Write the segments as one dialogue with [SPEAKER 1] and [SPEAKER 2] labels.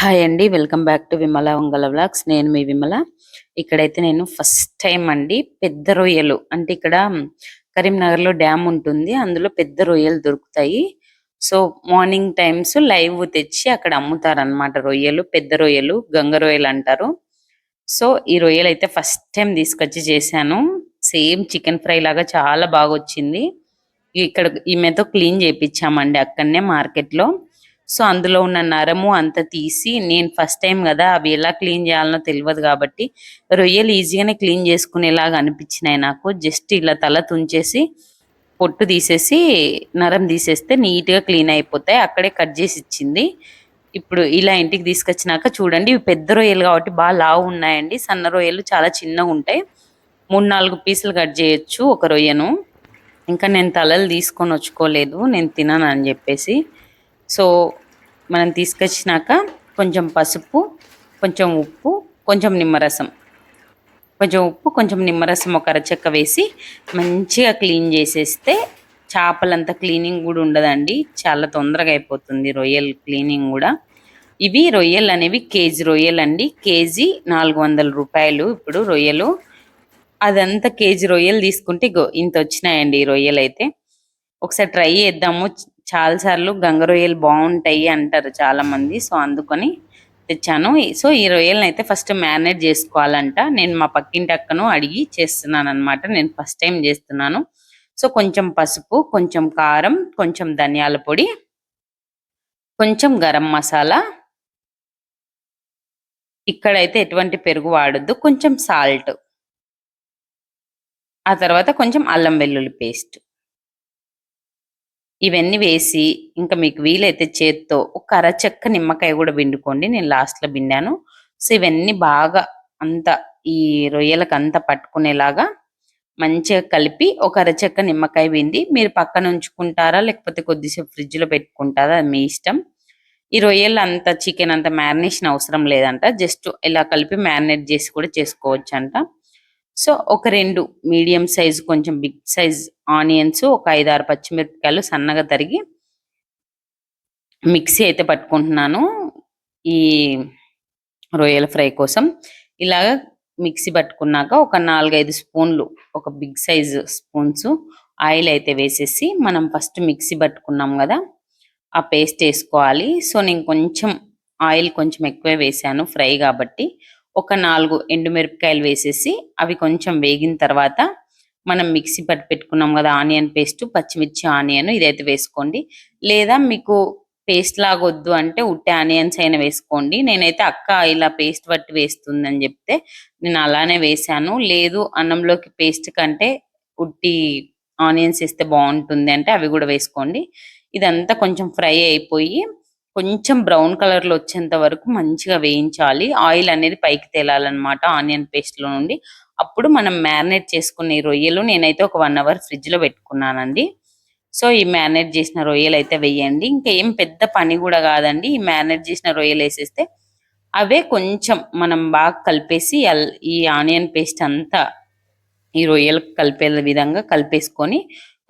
[SPEAKER 1] Hi అండి welcome back to Vimala Vangala vlogs నేను మీ విమల. ఇక్కడైతే నేను ఫస్ట్ టైం అండి పెద్ద రొయ్యలు. అంటే ఇక్కడ కరీంనగర్లో డ్యామ్ ఉంటుంది అందులో పెద్ద రొయ్యలు దొరుకుతాయి. సో మార్నింగ్ టైమ్స్ లైవ్ తెచ్చి అక్కడ అమ్ముతారనమాట రొయ్యలు పెద్ద రొయ్యలు గంగ రొయ్యలు అంటారు. సో ఈ రొయ్యలు అయితే ఫస్ట్ టైం తీసుకొచ్చి చేశాను. సేమ్ చికెన్ ఫ్రై లాగా చాలా బాగా వచ్చింది ఇక్కడ ఈమెతో క్లీన్ చేయించామండి అక్కడనే మార్కెట్లో. సో అందులో ఉన్న నరము అంతా తీసి నేను ఫస్ట్ టైం కదా అవి ఎలా క్లీన్ చేయాలనో తెలియదు కాబట్టి రొయ్యలు ఈజీగానే క్లీన్ చేసుకునేలాగా అనిపించినాయి నాకు. జస్ట్ ఇలా తల తుంచేసి పొట్టు తీసేసి నరం తీసేస్తే నీట్గా క్లీన్ అయిపోతాయి. అక్కడే కట్ చేసి ఇచ్చింది. ఇప్పుడు ఇలా ఇంటికి తీసుకొచ్చినాక చూడండి ఇవి పెద్ద రొయ్యలు కాబట్టి బాగా లావు ఉన్నాయండి. సన్న రొయ్యలు చాలా చిన్నగా ఉంటాయి. మూడు నాలుగు పీసులు కట్ చేయొచ్చు ఒక రొయ్యను. ఇంకా నేను తలలు తీసుకొని వచ్చుకోలేదు నేను తినను అని చెప్పేసి. సో మనం తీసుకొచ్చినాక కొంచెం పసుపు కొంచెం ఉప్పు కొంచెం నిమ్మరసం. కొంచెం ఉప్పు కొంచెం నిమ్మరసం ఒక అరచెక్క వేసి మంచిగా క్లీన్ చేసేస్తే చేపలంతా క్లీనింగ్ కూడా ఉండదండి. చాలా తొందరగా అయిపోతుంది రొయ్యల క్లీనింగ్ కూడా. ఇవి రొయ్యలు అనేవి కేజీ రొయ్యలు అండి. కేజీ నాలుగు వందల రూపాయలు ఇప్పుడు రొయ్యలు. అదంతా కేజీ రొయ్యలు తీసుకుంటే ఇంత వచ్చినాయండి ఈ రొయ్యలు అయితే ఒకసారి ట్రై చేద్దాము. చాలా సార్లు గంగ రొయ్యలు బాగుంటాయి అంటారు చాలా మంది సో అందుకొని తెచ్చాను. సో ఈ రొయ్యలను అయితే ఫస్ట్ మ్యారినేట్ చేసుకోవాలంట. నేను మా పక్కింటి అక్కను అడిగి చేస్తున్నాను అనమాట నేను ఫస్ట్ టైం చేస్తున్నాను. సో కొంచెం పసుపు కొంచెం కారం కొంచెం ధనియాల పొడి కొంచెం గరం మసాలా. ఇక్కడైతే ఎటువంటి పెరుగు వాడొద్దు. కొంచెం సాల్ట్. ఆ తర్వాత కొంచెం అల్లం వెల్లుల్లి పేస్ట్. ఇవన్నీ వేసి ఇంకా మీకు వీలైతే చేత్తో ఒక అరచెక్క నిమ్మకాయ కూడా పిండుకోండి. నేను లాస్ట్లో పిండాను. సో ఇవన్నీ బాగా అంత ఈ రొయ్యలకు అంతా పట్టుకునేలాగా మంచిగా కలిపి ఒక అరచెక్క నిమ్మకాయ పిండి మీరు పక్కన ఉంచుకుంటారా? లేకపోతే కొద్దిసేపు ఫ్రిడ్జ్లో పెట్టుకుంటారా? అది మీ ఇష్టం. ఈ రొయ్యలు అంత చికెన్ అంత మ్యారినేషన్ అవసరం లేదంట. జస్ట్ ఇలా కలిపి మ్యారినేట్ చేసి కూడా చేసుకోవచ్చు అంట సో ఒక రెండు మీడియం సైజ్ కొంచెం బిగ్ సైజ్ ఆనియన్స్ ఒక ఐదు ఆరు పచ్చిమిరపకాయలు సన్నగా తరిగి మిక్సీ అయితే పట్టుకుంటున్నాను ఈ రొయ్యల ఫ్రై కోసం. ఇలాగా మిక్సీ పట్టుకున్నాక ఒక నాలుగైదు స్పూన్లు ఒక బిగ్ సైజ్ స్పూన్స్ ఆయిల్ అయితే వేసేసి మనం ఫస్ట్ మిక్సీ పట్టుకున్నాం కదా ఆ పేస్ట్ వేసుకోవాలి. సో నేను కొంచెం ఆయిల్ కొంచెం ఎక్కువే వేసాను ఫ్రై కాబట్టి. ఒక నాలుగు ఎండుమిరపకాయలు వేసేసి అవి కొంచెం వేగిన తర్వాత మనం మిక్సీ పట్టి పెట్టుకున్నాం కదా ఆనియన్ పేస్ట్ పచ్చిమిర్చి ఆనియన్ ఇదైతే వేసుకోండి. లేదా మీకు పేస్ట్ లాగా వద్దు అంటే ఉట్టి ఆనియన్స్ అయినా వేసుకోండి. నేనైతే అక్క ఇలా పేస్ట్ పట్టి వేస్తుందని చెప్తే నేను అలానే వేసాను లేదు అన్నంలోకి పేస్ట్ కంటే ఉట్టి ఆనియన్స్ వేస్తే బాగుంటుంది అంటే అవి కూడా వేసుకోండి. ఇదంతా కొంచెం ఫ్రై అయిపోయి కొంచెం బ్రౌన్ కలర్లో వచ్చేంత వరకు మంచిగా వేయించాలి. ఆయిల్ అనేది పైకి తేలాలన్నమాట ఆనియన్ పేస్ట్లో నుండి. అప్పుడు మనం మ్యారినేట్ చేసుకున్న ఈ రొయ్యలు నేనైతే ఒక వన్ అవర్ ఫ్రిడ్జ్లో పెట్టుకున్నానండి. సో ఈ మ్యారినేట్ చేసిన రొయ్యలు అయితే వేయండి. ఇంకా ఏం పెద్ద పని కూడా కాదండి. ఈ మ్యారినేట్ చేసిన రొయ్యలు వేసేస్తే అవే కొంచెం మనం బాగా కలిపేసి ఈ ఆనియన్ పేస్ట్ అంతా ఈ రొయ్యలకు కలిపే విధంగా కలిపేసుకొని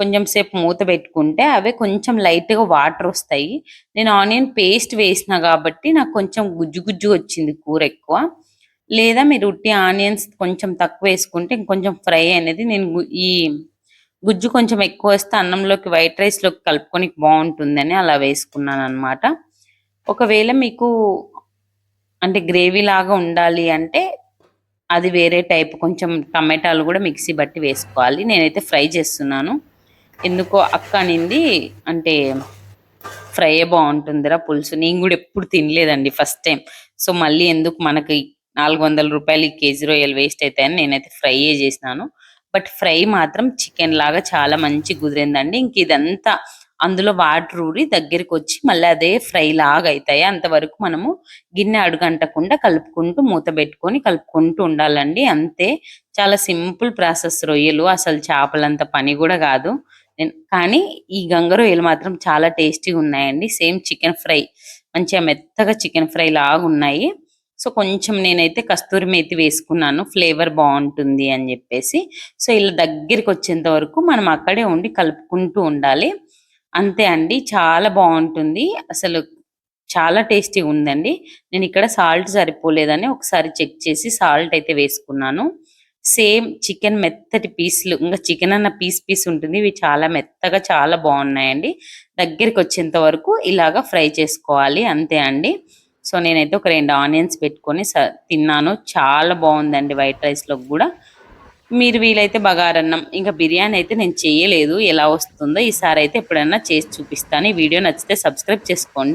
[SPEAKER 1] కొంచెం సేపు మూత పెట్టుకుంటే అవే కొంచెం లైట్గా వాటర్ వస్తాయి. నేను ఆనియన్ పేస్ట్ వేసిన కాబట్టి నాకు కొంచెం గుజ్జు గుజ్జు వచ్చింది కూర ఎక్కువ. లేదా మీరు ఉట్టి ఆనియన్స్ కొంచెం తక్కువ వేసుకుంటే ఇంకొంచెం ఫ్రై అనేది నేను గు- ఈ గుజ్జు కొంచెం ఎక్కువ వేస్తే అన్నంలోకి వైట్ రైస్లోకి కలుపుకొని బాగుంటుందని అలా వేసుకున్నాను అన్నమాట ఒకవేళ మీకు అంటే గ్రేవీ లాగా ఉండాలి అంటే అది వేరే టైప్ కొంచెం టమాటాలు కూడా మిక్సీ బట్టి వేసుకోవాలి. నేనైతే ఫ్రై చేస్తున్నాను. ఎందుకో అక్క అనింది అంటే ఫ్రై బాగుంటుందిరా పులుసు. నేను కూడా ఎప్పుడు తినలేదండి ఫస్ట్ టైం సో మళ్ళీ ఎందుకు మనకి నాలుగు వందల రూపాయలు ఈ కేజీ రొయ్యలు వేస్ట్ అవుతాయని నేనైతే ఫ్రై చేసినాను. బట్ ఫ్రై మాత్రం చికెన్ లాగా చాలా మంచి కుదిరిందండి. ఇంక ఇదంతా అందులో వాటర్ ఊరి దగ్గరికి వచ్చి మళ్ళీ అదే ఫ్రై లాగా అవుతాయి అంతవరకు మనము గిన్నె అడుగంటకుండా కలుపుకుంటూ మూత పెట్టుకొని కలుపుకుంటూ ఉండాలండి. అంతే. చాలా సింపుల్ ప్రాసెస్ రొయ్యలు. అసలు చేపలంత పని కూడా కాదు. కానీ ఈ గంగ రొయ్యలు మాత్రం చాలా టేస్టీగా ఉన్నాయండి. సేమ్ చికెన్ ఫ్రై మంచిగా మెత్తగా చికెన్ ఫ్రై లాగా ఉన్నాయి. సో కొంచెం నేనైతే కస్తూరి మేతి వేసుకున్నాను. ఫ్లేవర్ బాగుంటుంది అని చెప్పేసి. సో ఇలా దగ్గరికి వచ్చేంత వరకు మనం అక్కడే ఉండి కలుపుకుంటూ ఉండాలి. అంతే అండి. చాలా బాగుంటుంది. అసలు చాలా టేస్టీగా ఉందండి. నేను ఇక్కడ సాల్ట్ సరిపోలేదని ఒకసారి చెక్ చేసి సాల్ట్ అయితే వేసుకున్నాను. సేమ్ చికెన్ మెత్తటి పీసులు ఇంకా చికెన్ అన్న పీస్ పీస్ ఉంటుంది. ఇవి చాలా మెత్తగా చాలా బాగున్నాయండి. దగ్గరికి వచ్చేంత వరకు ఇలాగా ఫ్రై చేసుకోవాలి. అంతే అండి. సో నేనైతే ఒక రెండు ఆనియన్స్ పెట్టుకొని స- తిన్నాను. చాలా బాగుందండి వైట్ రైస్లో కూడా. మీరు వీలైతే బగారన్నం ఇంకా బిర్యానీ అయితే నేను చేయలేదు. ఎలా వస్తుందో ఈసారి అయితే ఎప్పుడన్నా చేసి చూపిస్తాను. ఈ వీడియో నచ్చితే సబ్స్క్రైబ్ చేసుకోండి.